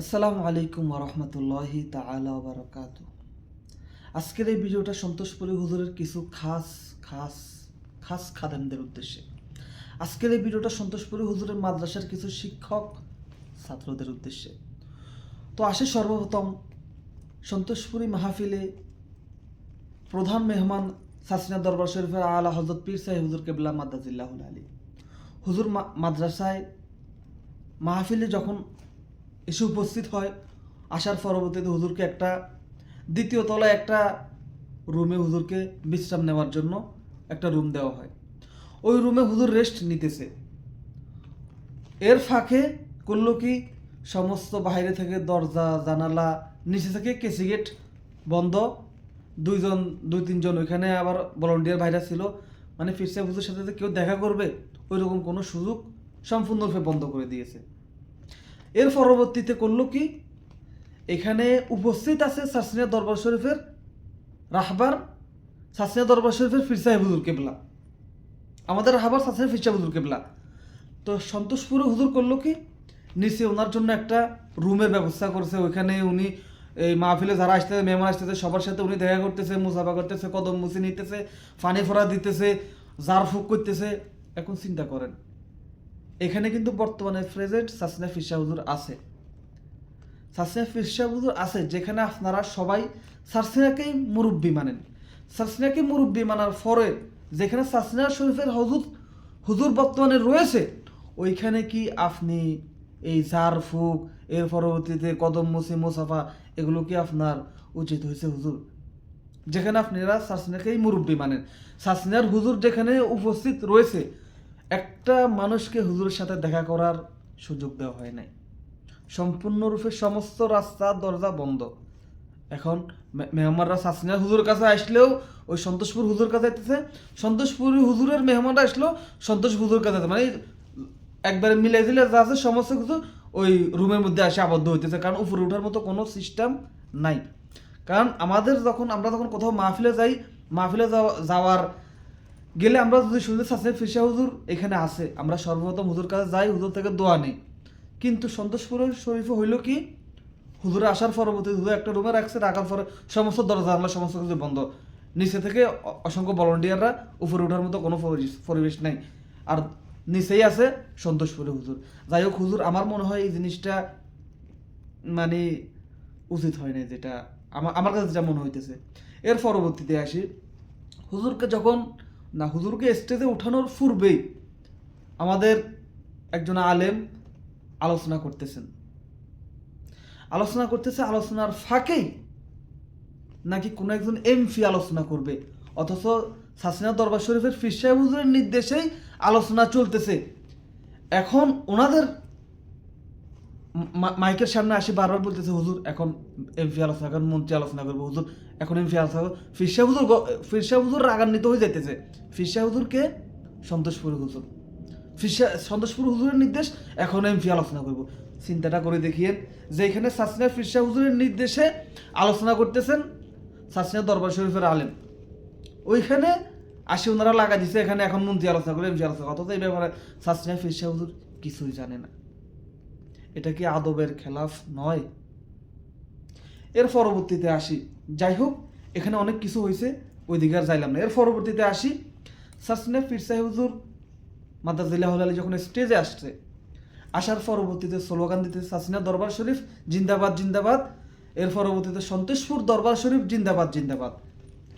আসসালামু আলাইকুম রহমতুল্লাহি তাআলা বারাকাত আজকের এই ভিডিওটা সন্তোষপুরী হুজুরের কিছু খাস খাস খাস খাদেমদের উদ্দেশ্যে। আজকের এই ভিডিওটা সন্তোষপুরী হুজুরের মাদ্রাসার কিছু শিক্ষক ছাত্রদের উদ্দেশ্যে। তো আসে সর্বপ্রথম সন্তোষপুরী মাহফিলে প্রধান মেহমান সাসিনা দরবার শরীফের আলা হজরত পীর সাহেব হুজুর কেবলা মাদ্দাজিল্লাহুল আলী। হুজুর মাদ্রাসায় মাহফিলে যখন এসে উপস্থিত হয়। আসার পরবর্তীতে হুজুরকে একটা, দ্বিতীয় তলায় একটা রুমে হুজুরকে বিশ্রাম নেওয়ার জন্য একটা রুম দেওয়া হয়। ওই রুমে হুজুর রেস্ট নিতেছে। এর ফাঁকে করল কি, সমস্ত বাইরে থেকে দরজা, জানালা, নিচে থেকে কেসি গেট বন্ধ। দুইজন দুই তিনজন ওইখানে আবার ভলান্টিয়ার ভাইরা ছিল। মানে ফিরসা হুজুর সাথে কেউ দেখা করবে ওই রকম কোনো সুযোগ সম্পূর্ণরূপে বন্ধ করে দিয়েছে। এর পরবর্তীতে করল কি? এখানে উপস্থিত আছে সাসনিয়া দরবার শরীফের রাহবার সাসনিয়া দরবার শরীফের ফির সাহেব হুজুর কেবলা। আমাদের রাহবার সাসনিয়া ফির সাহেব হুজুর কেবলা। তো সন্তোষপুরে হুজুর করল কি? নিচে ওনার জন্য একটা রুমের ব্যবস্থা করছে। ওইখানে উনি এই মাহফিলে যারা আসতেছে, মেহমান আসতেছে, সবার সাথে উনি দেখা করতেছে, মুসাফা করতেছে, কদম মুছে নিতেছে ফানি ফোড়া দিতেছে জার ফুক করতেছে। এখন চিন্তা করেন এখানে কিন্তু বর্তমানে প্রেজেন্ট সাসনা ফিরসা হুজুর আছে। সাসনা ফিরসা হুজুর আছে যেখানে আপনারা সবাই সাসনাকেই মুরব্বী মানেন। সাসনাকে মুরব্বী মানার পরে যেখানে সাসনা শরীফের হুজুর হুজুর বর্তমানে রয়েছে, ওইখানে কি আপনি এই জার ফুক, এর পরবর্তীতে কদম মুসি, মুসাফা, এগুলো কি আপনার উচিত হয়েছে হুজুর? যেখানে আপনারা সাসনাকেই মুরব্বী মানেন। সাসনার হুজুর যেখানে উপস্থিত রয়েছে একটা মানুষকে হুজুরের সাথে দেখা করার সুযোগ দেওয়া হয় নাই। সম্পূর্ণরূপে সমস্ত রাস্তা, দরজা বন্ধ। এখন মেহমানরা সাসনিয়া হুজুর কাছে আসলেও ওই সন্তোষপুর হুজুর কাছে যেতেছে সন্তোষপুর হুজুরের মেহমানরা আসলেও সন্তোষ হুজুর কাছে মানে একবারে মিলে দিলে যা আছে সমস্ত কিছু ওই রুমের মধ্যে আসে আবদ্ধ হইতেছে। কারণ উপরে ওঠার মতো কোনো সিস্টেম নাই। কারণ আমাদের যখন, আমরা যখন কোথাও মাহফিলে যাই, মাহফিলে যাওয়া- যাওয়ার গেলে আমরা যদি শুনতে চাচ্ছি, ফিরসা হুজুর এখানে আছে। আমরা সর্বপ্রথম হুজুর কাছে যাই, হুজুর থেকে দোয়া নেই। কিন্তু সন্তোষপুরের শরীফে হইল কি? হুজুরে আসার পরবর্তী হুজুর একটা রুমে রাখছে, রাখার পরে সমস্ত দরজা, জানলা সমস্ত কিছু বন্ধ। নিচে থেকে অসংখ্য ভলেন্টিয়াররা উপরে ওঠার মতো কোনো পরিবেশ- নাই। আর নিচেই আছে সন্তোষপুরে হুজুর। যাই হোক হুজুর, আমার মনে হয় এই জিনিসটা মানে উচিত হয় না যেটা আমার আমার কাছে যেটা মনে হইতেছে। এর পরবর্তীতে আসি। হুজুরকে যখন না, হুজুরকে স্টেজে উঠানোর পূর্বেই আমাদের একজন আলেম আলোচনা করতেছেন। আলোচনা করতেছে, আলোচনার ফাঁকেই নাকি কোনো একজন এমপি আলোচনা করবে, অথচ সাসিনা দরবার শরীফের ফির সাহেব হুজুরের নির্দেশেই আলোচনা চলতেছে। এখন ওনাদের মাইকের সামনে আসি বারবার বলতেছে, হুজুর, এখন এমপি আলোচনা করেন মন্ত্রী আলোচনা করব, হুজুর, এখন এমপি আলোচনা করব ফিরসা হুজুর ফিরসা হুজুর রাগান্বিত হয়ে যাইতেছে। ফিরসা হুজুরকে সন্তোষপুর হুজুর, ফিরসা, সন্তোষপুর হুজুরের নির্দেশ, এখন এমপি আলোচনা করব। চিন্তাটা করে দেখিয়েন যে এখানে সাসিনা ফিরসা হুজুরের নির্দেশে আলোচনা করতেছেন সাসিনা দরবার শরীফের আলেম। ওইখানে আসি ওনারা লাগা দিছে, এখানে এখন মন্ত্রী আলোচনা করে এমপি আলোচনা। অথচ এই ব্যাপারে সাসিনা ফিরসা হুজুর কিছুই জানে না। এটা কি আদবের খেলাফ নয়? এর পরবর্তীতে আসি। যাই হোক এখানে অনেক কিছু হয়েছে ওই দিকে আর যাইলাম না। এর পরবর্তীতে আসি। সাসনে ফির সাহেব হুজুর মাদাজিল্লাহ আলী যখন স্টেজে আসছে, আসার পরবর্তীতে স্লোগান দিতে, সাসিনা দরবার শরীফ, জিন্দাবাদ জিন্দাবাদ। এর পরবর্তীতে সন্তোষপুর দরবার শরীফ, জিন্দাবাদ জিন্দাবাদ।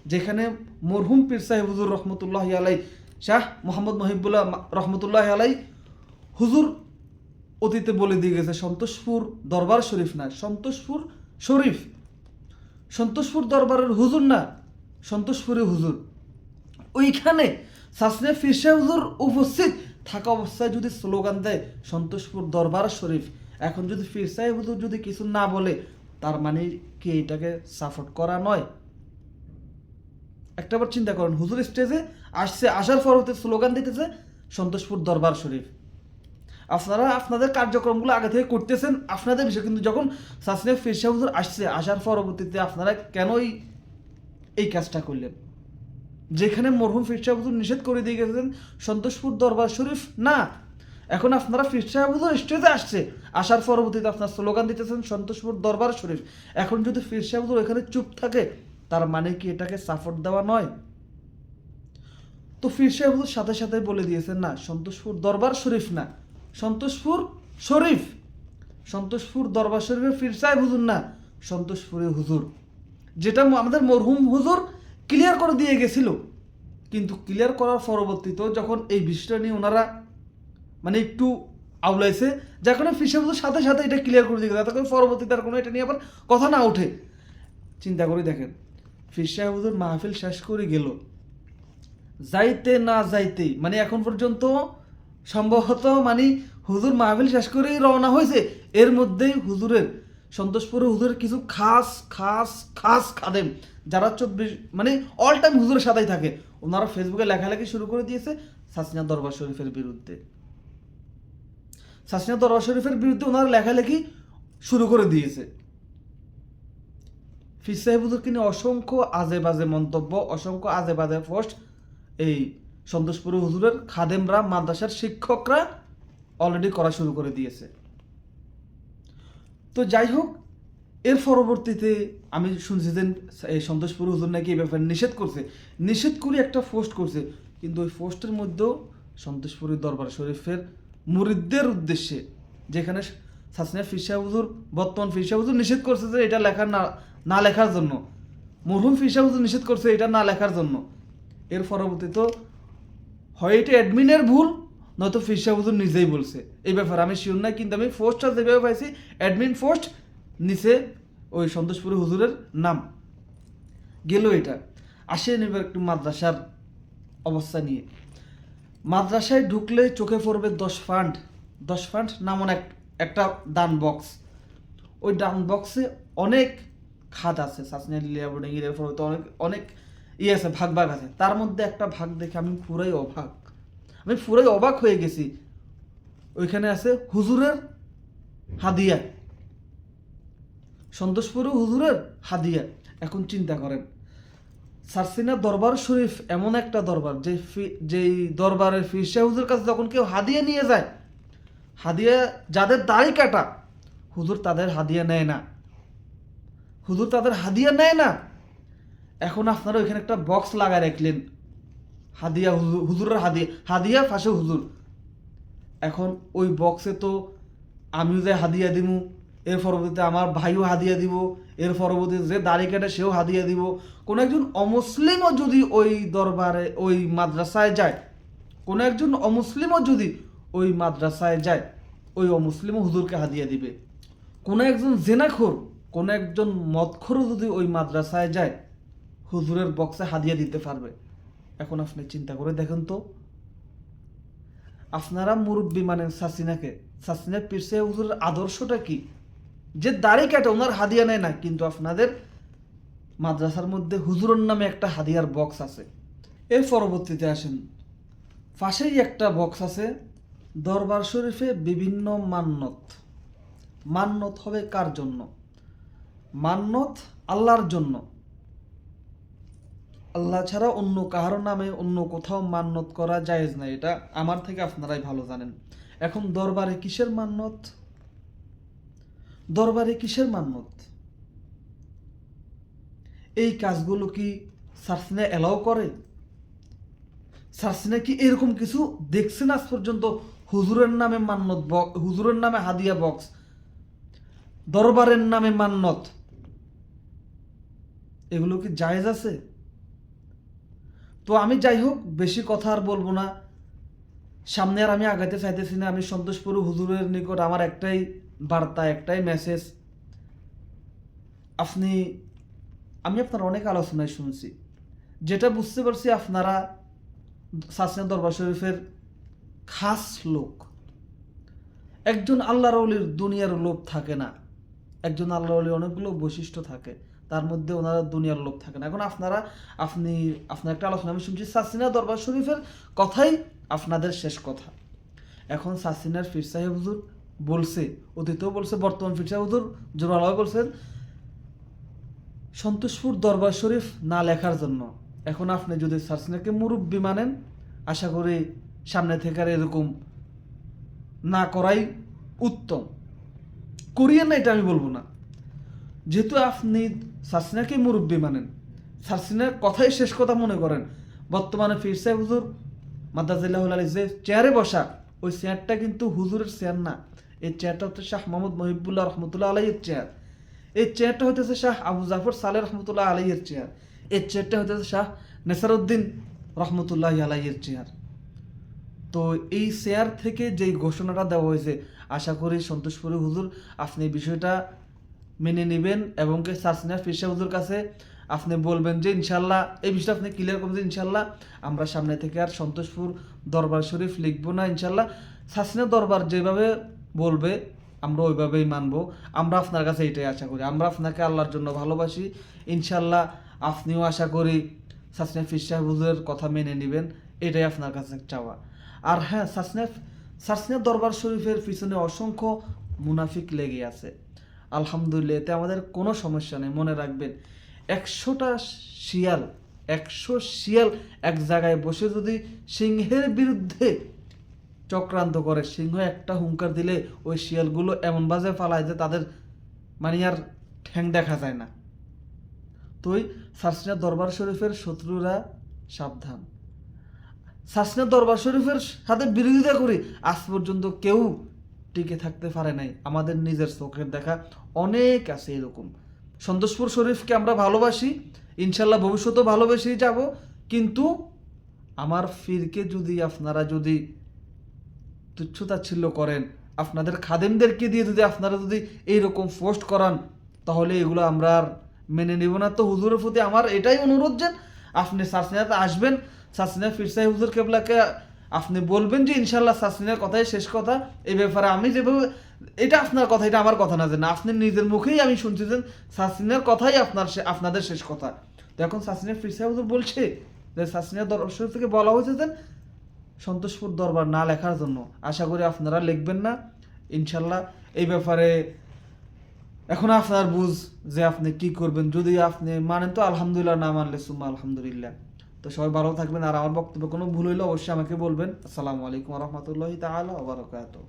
যেখানে মরহুম পীর সাহেব হুজুর রহমতুল্লাহ আলাই শাহ মোহাম্মদ মহিবুল্লাহ রহমতুল্লাহ আলাই হুজুর অতীতে বলে দিয়ে গেছে, সন্তোষপুর দরবার শরীফ না, সন্তোষপুর শরীফ। সন্তোষপুর দরবারের হুজুর না, সন্তোষপুরে হুজুর। ওইখানে সাসনে ফিরসা হুজুর উপস্থিত। থাকা অবস্থায় যদি স্লোগান দেয়, সন্তোষপুর দরবার শরীফ। এখন যদি ফিরসাই হুজুর যদি কিছু না বলে, তার মানে কি এটাকে সাপোর্ট করা নয়? একটাবার চিন্তা করেন, হুজুর স্টেজে আসছে, আসার পরবর্তী স্লোগান দিতেছে, সন্তোষপুর দরবার শরীফ। আপনারা আপনাদের কার্যক্রমগুলো আগে থেকে করতেছেন, আপনাদের বিষয়। কিন্তু যখন সাসনে ফিরসা হুজুর আসছে, আসার পরবর্তীতে আপনারা কেনই এই কাজটা করলেন? যেখানে মরহুম ফিরসা হুজুর নিষেধ করে দিয়ে গেছেন সন্তোষপুর দরবার শরীফ, না। এখন আপনারা ফির হুজুর স্টেজে আসছে, আসার পরবর্তীতে আপনার স্লোগান দিতেছেন, সন্তোষপুর দরবার শরীফ। এখন যদি ফির হুজুর এখানে চুপ থাকে, তার মানে কি এটাকে সাপোর্ট দেওয়া নয়? তো ফির হুজুর সাথে সাথে বলে দিয়েছেন, না, সন্তোষপুর দরবার শরীফ না। সন্তোষপুর শরীফ। সন্তোষপুর দরবার শরীফের ফির সাহেব হুজুর না, সন্তোষপুরে হুজুর। যেটা আমাদের মরহুম হুজুর ক্লিয়ার করে দিয়ে গেছিল। কিন্তু ক্লিয়ার করার পরবর্তীতেও যখন এই বিষয়টা নিয়ে ওনারা মানে একটু আউলাইছে যার কারণে ফির হুজুর সাথে সাথে এটা ক্লিয়ার করে দিয়ে গেছে যাতে করে পরবর্তীতে আর কোনো এটা নিয়ে আবার কথা না ওঠে। চিন্তা করে দেখেন ফির হুজুর মাহফিল শেষ করে গেল। যাইতে না যাইতে মানে এখন পর্যন্ত সম্ভবত মানে হুজুর মাহফিল শেষ করেই রওনা হয়েছে। এর মধ্যেই হুজুরের সন্তোষপুরে হুজুরের কিছু খাস খাস খাস খাদেম, যারা চব্বিশ মানে অল টাইম হুজুরের সাথেই থাকে। ওনারা ফেসবুকে লেখালেখি শুরু করে দিয়েছে সাসিনা দরবার শরীফের বিরুদ্ধে। সাসিনা দরবার শরীফের বিরুদ্ধে ওনারা লেখালেখি শুরু করে দিয়েছে। ফির সাহেব হুজুরকে নিয়ে অসংখ্য আজে বাজে মন্তব্য, অসংখ্য আজে বাজে পোস্ট এই সন্তোষপুর হুজুরের খাদেমরা, মাদ্রাসার শিক্ষকরা অলরেডি করা শুরু করে দিয়েছে। তো যাই হোক, এর পরবর্তীতে আমি শুনছি যে এই সন্তোষপুর হুজুর নাকি এই ব্যাপারে নিষেধ করছে। নিষেধ করে একটা পোস্ট করছে, কিন্তু ওই পোস্টের মধ্যেও সন্তোষপুরের দরবার শরীফের মুরিদদের উদ্দেশ্যে, যেখানে সাসনিয়া ফিরসা হুজুর, বর্তমান ফিরসা হুজুর নিষেধ করছে যে এটা লেখার না না লেখার জন্য। মরহুম ফিরসা হুজুর নিষেধ করছে এটা না লেখার জন্য। এর পরবর্তীতে হয় এটা অ্যাডমিনের ভুল, নয়তো ফিরসা হুজুর নিজেই বলছে এই ব্যাপার আমি শিওর না কিন্তু আমি পোস্টটা যেভাবে পাইছি অ্যাডমিন পোস্ট নিচে ওই সন্তোষপুরি হুজুরের নাম। গেল এটা আসেন এবার একটু মাদ্রাসার অবস্থা নিয়ে। মাদ্রাসায় ঢুকলে চোখে পড়বে দশ ফান্ড দশ ফান্ড নামন এক, একটা ডান বক্স ওই ডান বক্সে অনেক খাত আছে সাসনিয়া লিলিয়া বোর্ডিং এর তো অনেক অনেক ইয়ে আছে, ভাগ ভাগ আছে। তার মধ্যে একটা ভাগ দেখে আমি পুরাই অবাক। আমি পুরাই অবাক হয়ে গেছি। ওইখানে আছে হুজুরের হাদিয়া। সন্তোষপুরে হুজুরের হাদিয়া। এখন চিন্তা করেন, সারসিনা দরবার শরীফ এমন একটা দরবার, যে যেই দরবারের ফিরসা হুজুর কাছে যখন কেউ হাদিয়া নিয়ে যায়, হাদিয়া যাদের দাড়ি কাটা, হুজুর তাদের হাদিয়া নেয় না। হুজুর তাদের হাদিয়া নেয় না। এখন আপনারা ওইখানে একটা বক্স লাগায় রাখলেন। হাদিয়া হুজুর হুজুরের হাদিয়া হাদিয়া ফাঁসে হুজুর। এখন ওই বক্সে তো আমিও যে হাদিয়া দিমু এর পরবর্তীতে আমার ভাইও হাদিয়া দিব, এর পরবর্তীতে যে দাড়ি কাটে সেও হাদিয়া দিব। কোনো একজন অমুসলিমও যদি ওই দরবারে, ওই মাদ্রাসায় যায়, কোনো একজন অমুসলিমও যদি ওই মাদ্রাসায় যায়, ওই অমুসলিমও হুজুরকে হাদিয়া দিবে। কোনো একজন জেনাখোর, কোনো একজন মদখোরও যদি ওই মাদ্রাসায় যায় হুজুরের বক্সে হাদিয়া দিতে পারবে। এখন আপনি চিন্তা করে দেখেন তো। আপনারা মুরব্বী মানেন সাসিনাকে। সাসিনা পিরসে হুজুরের আদর্শটা কি? যে দাড়ি কাটে, ওনার হাদিয়া নেয় না, কিন্তু আপনাদের মাদ্রাসার মধ্যে হুজুরের নামে একটা হাদিয়ার বক্স আছে। এর পরবর্তীতে আসেন। পাশেই একটা বক্স আছে, দরবার শরীফে বিভিন্ন মান্নত। মান্নত হবে কার জন্য? মান্নত আল্লাহর জন্য। আল্লাহ ছাড়া অন্য কাহার নামে অন্য কোথাও মান্নত করা জায়েজ না এটা আমার থেকে আপনারাই ভালো জানেন। এখন দরবারে কিসের মান্নত দরবারে কিসের মান্নত এই কাজগুলো কি সার্সিনা এলাও করে? সার্সিনা কি এরকম কিছু দেখছেন আজ পর্যন্ত? হুজুরের নামে বক্স হুজুরের নামে হাদিয়া বক্স। দরবারের নামে মান্নত এগুলো কি জায়েজ আছে? তো আমি যাই হোক, বেশি কথা আর বলব না। সামনে আর আমি আগাতে চাইতেছি না। আমি সন্তোষপুর হুজুরের নিকট আমার একটাই বার্তা, একটাই মেসেজ আপনি, আমি আপনার অনেক আলোচনায় শুনছি। যেটা বুঝতে পারছি আপনারা সাসিনা দরবার শরীফের খাস লোক। একজন আল্লাহর অলির দুনিয়ার লোভ থাকে না। একজন আল্লাহর অলির অনেকগুলো বৈশিষ্ট্য থাকে। তার মধ্যে ওনারা দুনিয়ার লোক থাকে না এখন আপনারা, আপনি, আপনার একটা আলোচনা, আমি শুনছি সাসিনা দরবার শরীফের কথাই আপনাদের শেষ কথা। এখন সাসিনার ফির সাহেব হুজুর বলছে, অতীতেও বলছে, বর্তমান ফির সাহেব হুজুর জোরালয় বলছেন, সন্তোষপুর দরবার শরীফ না লেখার জন্য। এখন আপনি যদি সাসিনাকে মুরব্বী মানেন, আশা করি সামনে থেকে আর এরকম না করাই উত্তম। করিয়েন না, এটা আমি বলব না। যেহেতু আপনি সাসিনাকে মুরব্বী মানেন, সাসিনার কথাই শেষ কথা মনে করেন। বর্তমানে ফির সাহেব হুজুর মাদাজিল্লাহ আলী যে চেয়ারে বসা, ওই চেয়ারটা কিন্তু হুজুরের চেয়ার না। এই চেয়ারটা হচ্ছে শাহ মোহাম্মদ মহিবুল্লাহ রহমতুল্লাহ আলাইয়ের চেয়ার এই চেয়ারটা হইতেছে শাহ আবু জাফর সালে রহমতুল্লাহ আলাইয়ের চেয়ার এই চেয়ারটা হইতেছে শাহ নেসারউদ্দিন রহমতুল্লাহ আলাইয়ের চেয়ার তো এই চেয়ার থেকে যেই ঘোষণাটা দেওয়া হয়েছে, আশা করি সন্তোষপুরি হুজুর আপনি বিষয়টা মেনে নেবেন এবং কি সাসিনা ফিরসা কাছে আপনি বলবেন যে ইনশাল্লাহ এই বিষয়টা আপনি ক্লিয়ার করবেন যে ইনশাল্লাহ আমরা সামনে থেকে আর সন্তোষপুর দরবার শরীফ লিখব না ইনশাল্লাহ সাসিনা দরবার যেভাবে বলবে আমরা ওইভাবেই মানবো। আমরা আপনার কাছে এটাই আশা করি। আমরা আপনাকে আল্লাহর জন্য ভালোবাসি। ইনশাল্লাহ আপনিও আশা করি সাসিনা ফিরসা কথা মেনে নেবেন। এটাই আপনার কাছে চাওয়া। আর হ্যাঁ সাসনেফ সাসনে দরবার শরীফের পিছনে অসংখ্য মুনাফিক লেগে আছে। আলহামদুলিল্লাহ, এতে আমাদের কোনো সমস্যা নেই, মনে রাখবেন। একশোটা শিয়াল, একশো শিয়াল এক জায়গায় বসে যদি সিংহের বিরুদ্ধে চক্রান্ত করে, সিংহ একটা হুঙ্কার দিলে ওই শিয়ালগুলো এমন বাজে ফালায় যে তাদের মানে আর ঠ্যাং দেখা যায় না। তো ওই সারসিনা দরবার শরীফের শত্রুরা সাবধান। সাসনা দরবার শরীফের সাথে বিরোধিতা করি, আজ পর্যন্ত কেউ টিকে থাকতে পারে নাই। আমাদের নিজের চোখের দেখা অনেক আছে এরকম। সন্তোষপুর শরীফকে আমরা ভালোবাসি, ইনশাল্লাহ ভবিষ্যতেও ভালোবেসেই যাব, কিন্তু আমার ফিরকে যদি আপনারা যদি তুচ্ছতাচ্ছিল্য করেন, আপনাদের খাদেমদেরকে দিয়ে যদি আপনারা যদি এইরকম পোস্ট করান, তাহলে এগুলো আমরা আর মেনে নেব না। তো হুজুরের প্রতি আমার এটাই অনুরোধ যে, আপনি সাসিনাতে আসবেন সাসিনা ফিরসাই হুজুর কেবলাকে আপনি বলবেন যে ইনশাল্লাহ সাসিনার কথাই শেষ কথা। এই ব্যাপারে আমি যেভাবে এটা আপনার কথা, এটা আমার কথা না যে না, আপনি নিজের মুখেই আমি শুনছি যে সাসিনার কথাই আপনার আপনাদের শেষ কথা। তো এখন সাসিনা ফিরসাই হুজুর বলছে যে সাসিনা দর্শক থেকে বলা হয়েছে যে সন্তোষপুর দরবার না লেখার জন্য। আশা করি আপনারা লিখবেন না। ইনশাল্লাহ এই ব্যাপারে এখন আপনার বুঝ যে আপনি কি করবেন। যদি আপনি মানেন তো আলহামদুলিল্লাহ, না মানলে সুম্মা আলহামদুলিল্লাহ। তো সবাই ভালো থাকবেন। আর আমার বক্তব্য কোনো ভুল হইলে অবশ্যই আমাকে বলবেন। আসসালামু আলাইকুম রহমতুল্লাহ তাহলে আবার বারাকাতুহু।